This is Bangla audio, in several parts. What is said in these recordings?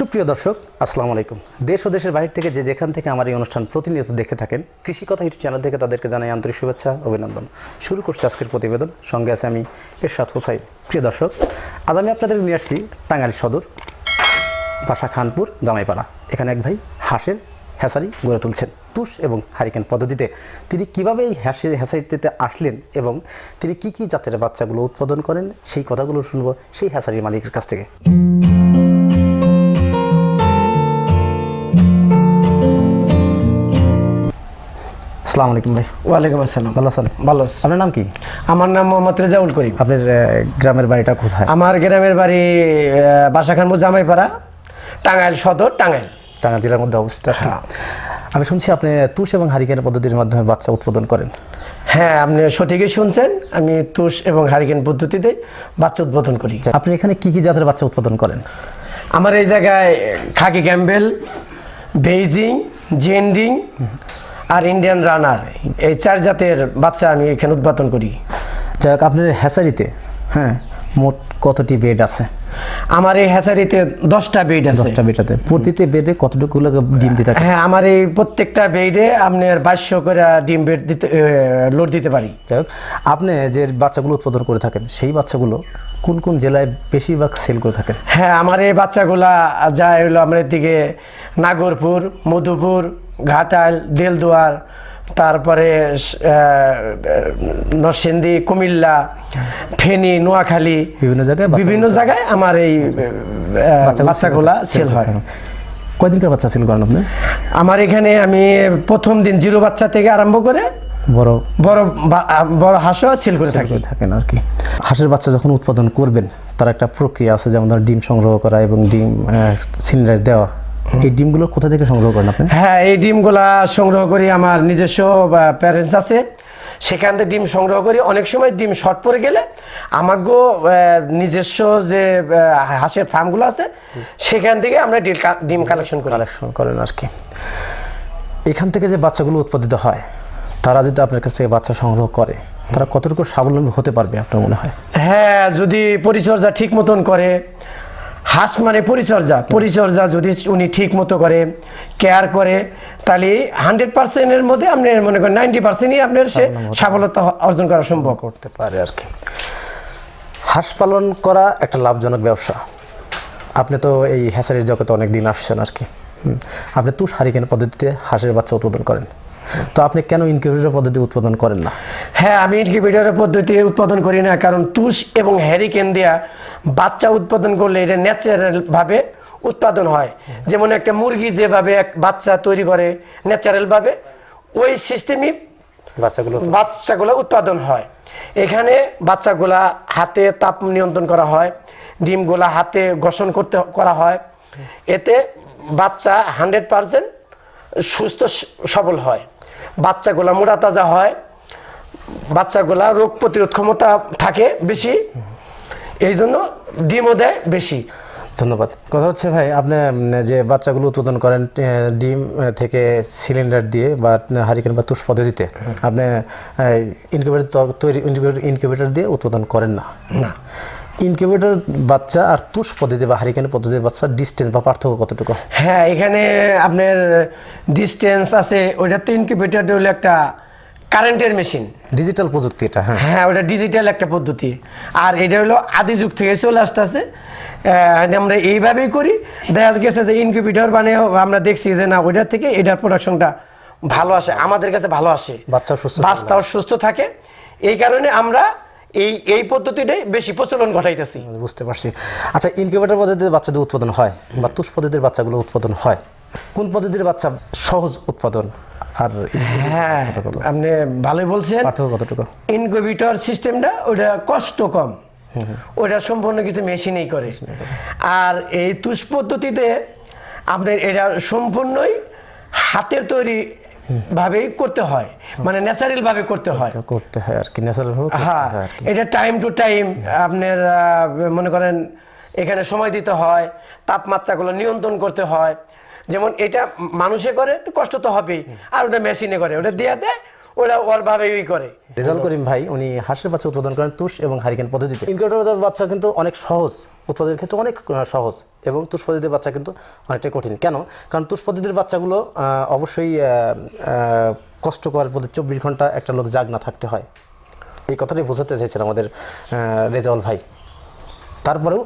সুপ্রিয় দর্শক, আসসালামু আলাইকুম। দেশ ও দেশের বাইরে থেকে যে যেখান থেকে আমার এই অনুষ্ঠান প্রতিনিয়ত দেখে থাকেন, কৃষি কথা ইউটিউব চ্যানেল থেকে তাদেরকে জানাই আন্তরিক শুভেচ্ছা, অভিনন্দন। শুরু করছি আজকের প্রতিবেদন। সঙ্গে আছে আমি এরশাদ হোসাইন। প্রিয় দর্শক, আজ আমি আপনাদের নিয়ে আসছি টাঙ্গাইল সদর, বাসা খানপুর, জামাইপাড়া। এখানে এক ভাই হাঁসের হ্যাসারি গড়ে তুলছেন। তুষ এবং হারিকেন পদ্ধতিতে তিনি কীভাবে এই হ্যাসে হ্যাসারিতে আসলেন এবং তিনি কি কি জাতের বাচ্চাগুলো উৎপাদন করেন, সেই কথাগুলো শুনব সেই হ্যাসারির মালিকের কাছ থেকে। আসসালামু আলাইকুম ভাই। ওয়ালাইকুম আসসালাম। ভালো আছেন? ভালো। আপনার নাম কি? আমার নাম মোহাম্মদ রেজাউল করিম। আপনার গ্রামের বাড়িটা কোথায়? আমার গ্রামের বাড়ি বাসাখানপুর জামাইপাড়া টাঙ্গাইল সদর টাঙ্গাইল। টাঙ্গাইল জেলার মধ্যে অবস্থিত হ্যাঁ। আমি শুনছি আপনি তুষ এবং হারিকেনের পদ্ধতির মাধ্যমে বাচ্চা উৎপাদন করেন। হ্যাঁ আপনি সঠিকই শুনছেন। আমি তুষ এবং হারিকেন পদ্ধতিতে বাচ্চা উদ্বোধন করি। আপনি এখানে কি কি জাতের বাচ্চা উৎপাদন করেন? আমার এই জায়গায় খাকি ক্যাম্বেল বেইজিং জেন্ডিং আর ইন্ডিয়ান রানার এই চার জাতের বাচ্চা আমি এখানে উৎপাদন করি। যাই হোক আপনার হ্যাচারিতে হ্যাঁ মোট কতটি বেড আছে? আমার এই হ্যাচারিতে দশটা বেড আছে। দশটা বেডাতে প্রতিটি বেডে কতটুকু ডিম দিতে হ্যাঁ আমার এই প্রত্যেকটা বেডে আপনার বাইশশো করে ডিম বেড দিতে লোড দিতে পারি। যাই হোক আপনি যে বাচ্চাগুলো উৎপাদন করে থাকেন সেই বাচ্চাগুলো কোন কোন জেলায় বেশিরভাগ সেল করে থাকেন? হ্যাঁ আমার এই বাচ্চাগুলা যায় হলো আমাদের দিকে নাগরপুর মধুপুর ঘাটাইল দেলদুয়ার তারপরে নরসিংদী কুমিল্লা ফেনী নোয়াখালী বিভিন্ন জায়গায় বিভিন্ন জায়গায় আমার এই বাচ্চাগুলা সেল হয়। কয়দিনকার বাচ্চা সেল করেন আপনি আমার এখানে আমি প্রথম দিন জিরো বাচ্চা থেকে আরম্ভ করে বড় বড় বড় হাঁসও সেল করে থাকি। থাকেন আর কি। হাঁসের বাচ্চা যখন উৎপাদন করবেন তার একটা প্রক্রিয়া আছে যেমন ধর ডিম সংগ্রহ করা এবং ডিম সিলিন্ডার দেওয়া। এই ডিমগুলো কোথা থেকে সংগ্রহ করেন আপনি? হ্যাঁ এই ডিমগুলা সংগ্রহ করি আমার নিজস্ব প্যারেন্টস আছে। সেখান থেকে ডিম সংগ্রহ করি। অনেক সময় ডিম শর্ট পড়ে গেলে আমাকেও আহ, নিজস্ব যে হাঁসের ফার্মগুলো আছে সেখান থেকে আমরা ডিম কালেকশন করি। কালেকশন করেন আর কি। এখান থেকে যে বাচ্চাগুলো উৎপাদিত হয় তারা যদি আপনার কাছ থেকে বাচ্চা সংগ্রহ করে তারা কতটুকু স্বাবলম্বী হতে পারবে আপনার মনে হয়? হ্যাঁ যদি পরিচর্যা ঠিক মতন করে হাঁস মানে পরিচর্যা। পরিচর্যা যদি উনি ঠিক মতো করে কেয়ার করে তাহলে হান্ড্রেড পার্সেন্টের মধ্যে আপনি মনে করেন নাইনটি পার্সেন্টই আপনার সে সাফল্যতা অর্জন করা সম্ভব। করতে পারে আর কি। হাঁস পালন করা একটা লাভজনক ব্যবসা। আপনি তো এই হ্যাসারির জগতে অনেক দিন আসছেন আর কি। হুম। আপনি তুষ হারিকেন পদ্ধতিতে হাঁসের বাচ্চা উৎপাদন করেন। তো আপনি কেন ইনকিউবেটর পদ্ধতি উৎপাদন করেন না? হ্যাঁ আমি ইনকিউবেটরের পদ্ধতি উৎপাদন করি না কারণ তুষ এবং হ্যারিকেন দিয়া বাচ্চা উৎপাদন করলে এটা ন্যাচারাল ভাবে উৎপাদন হয়। যেমন একটা মুরগি যেভাবে এক বাচ্চা তৈরি করে ন্যাচারাল ভাবে ওই সিস্টেমই বাচ্চাগুলো বাচ্চাগুলো উৎপাদন হয়। এখানে বাচ্চাগুলা হাতে তাপ নিয়ন্ত্রণ করা হয় ডিমগুলা হাতে ঘষণ করতে করা হয়। এতে বাচ্চা হান্ড্রেড পারসেন্ট সুস্থ সবল হয়। বাচ্চাগুলা মোটা তাজা হয় বাচ্চাগুলা রোগ প্রতিরোধ ক্ষমতা থাকে বেশি এই জন্য ডিমও দেয় বেশি। ধন্যবাদ। কথা হচ্ছে ভাই আপনি যে বাচ্চাগুলো উৎপাদন করেন ডিম থেকে সিলিন্ডার দিয়ে বা হারিকেন বা তুষ পদ্ধতিতে আপনি ইনকিউবেটর তৈরি ইনকিউবেটর দিয়ে উৎপাদন করেন না? না। ইনকিউবেটর বাচ্চা আর তুষ পদ্ধতি বা হারিকেন পদ্ধতির বাচ্চা ডিস্টেন্স বা পার্থক্য কতটুকু? হ্যাঁ এখানে আপনার ডিস্টেন্স আছে ওইটা তো ইনকিউবেটর হলো একটা কারেন্টের মেশিন ডিজিটাল প্রযুক্তি এটা হ্যাঁ। হ্যাঁ ওটা ডিজিটাল একটা পদ্ধতি। আর এটা হলো আদি যুগ থেকে চলে আসতে আসতেছে আমরা এইভাবেই করি। দেখা গেছে যে ইনকিউবেটর মানে আমরা দেখছি যে না ওইটার থেকে এটার প্রোডাকশনটা ভালো আসে আমাদের কাছে ভালো আসে। বাচ্চা সুস্থ বাচ্চাও সুস্থ থাকে। এই কারণে আমরা এই এই পদ্ধতিটাই বেশি প্রচলন ঘটাইতেছি। বুঝতে পারছি। আচ্ছা ইনকিউবেটর পদ্ধতিতে বাচ্চাদের উৎপাদন হয় বা তুষ পদ্ধতির বাচ্চাগুলো উৎপাদন হয়? কোন পদ্ধতির বাচ্চা সহজ উৎপাদন? আর হ্যাঁ আপনি ভালোই বলছেন। পার্থক্য কতটুকু? ইনকিউবেটর সিস্টেমটা ওটা কষ্ট কম। ওটা সম্পূর্ণ কিছু মেশিনেই করে। আর এই তুষ পদ্ধতিতে আপনার এটা সম্পূর্ণই হাতের তৈরি ভাবেই করতে হয়। মানে ন্যাচারাল ভাবে করতে হয়। করতে হয় আর কি ন্যাচারাল ভাবে হ্যাঁ এটা টাইম টু টাইম আপনার মনে করেন এখানে সময় দিতে হয় তাপমাত্রাগুলো নিয়ন্ত্রণ করতে হয়। যেমন এটা মানুষে করে তো কষ্ট তো হবেই। আর ওটা মেশিনে করে ওটা দিয়ে দেয় ওরা ওর ভাবেই করে। রেজাল করিম ভাই উনি হাঁসের বাচ্চা উৎপাদন করেন তুষ এবং হারিকেন পদ্ধতিতে। ইনকিউবেটর বাচ্চা কিন্তু অনেক সহজ উৎপাদনের ক্ষেত্রে অনেক সহজ এবং তুষ পদ্ধতির বাচ্চা কিন্তু অনেকটাই কঠিন। কেন? কারণ তুষ পদ্ধতির বাচ্চাগুলো অবশ্যই আহ, আহ, কষ্ট করার প্রতি চব্বিশ ঘণ্টা একটা লোক জাগ না থাকতে হয়। এই কথাটাই বোঝাতে চাইছেন আমাদের রেজাউল ভাই। তারপরেও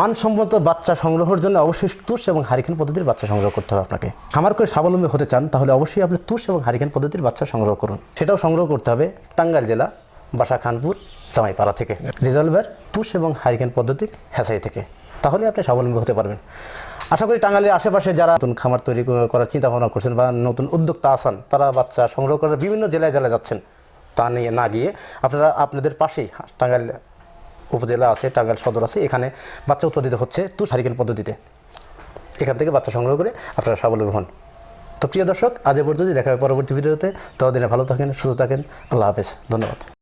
মানসম্মত বাচ্চা সংগ্রহের জন্য অবশ্যই তুষ এবং হারিকেন পদ্ধতির বাচ্চা সংগ্রহ করতে হবে আপনাকে। খামার করে স্বাবলম্বী হতে চান, তাহলে অবশ্যই আপনি তুষ এবং হারিকেন পদ্ধতির বাচ্চা সংগ্রহ করুন। সেটাও সংগ্রহ করতে হবে টাঙ্গাইল জেলা, বাসা খানপুর, জামাইপাড়া থেকে। রিজলভার, তুষ এবং হারিকেন পদ্ধতির হেসাই থেকে। তাহলে আপনি স্বাবলম্বী হতে পারবেন। আশা করি টাঙ্গাইলের আশেপাশে যারা নতুন খামার তৈরি করার চিন্তা ভাবনা করছেন বা নতুন উদ্যোক্তা আছেন, তারা বাচ্চা সংগ্রহ করার বিভিন্ন জেলায় জেলায় যাচ্ছেন, তা নিয়ে না গিয়ে আপনারা আপনাদের পাশেই টাঙ্গাইল উপজেলা আছে, টাঙ্গাইল সদর আছে, এখানে বাচ্চা উৎপাদিত হচ্ছে তু সারিকেল পদ্ধতিতে। এখান থেকে বাচ্চা সংগ্রহ করে আপনারা স্বাবলম্বী হন। তো প্রিয় দর্শক, আজ পর্যন্ত দেখা হবে পরবর্তী ভিডিওতে। ততদিনে ভালো থাকেন, সুস্থ থাকেন, আল্লাহ হাফেজ, ধন্যবাদ।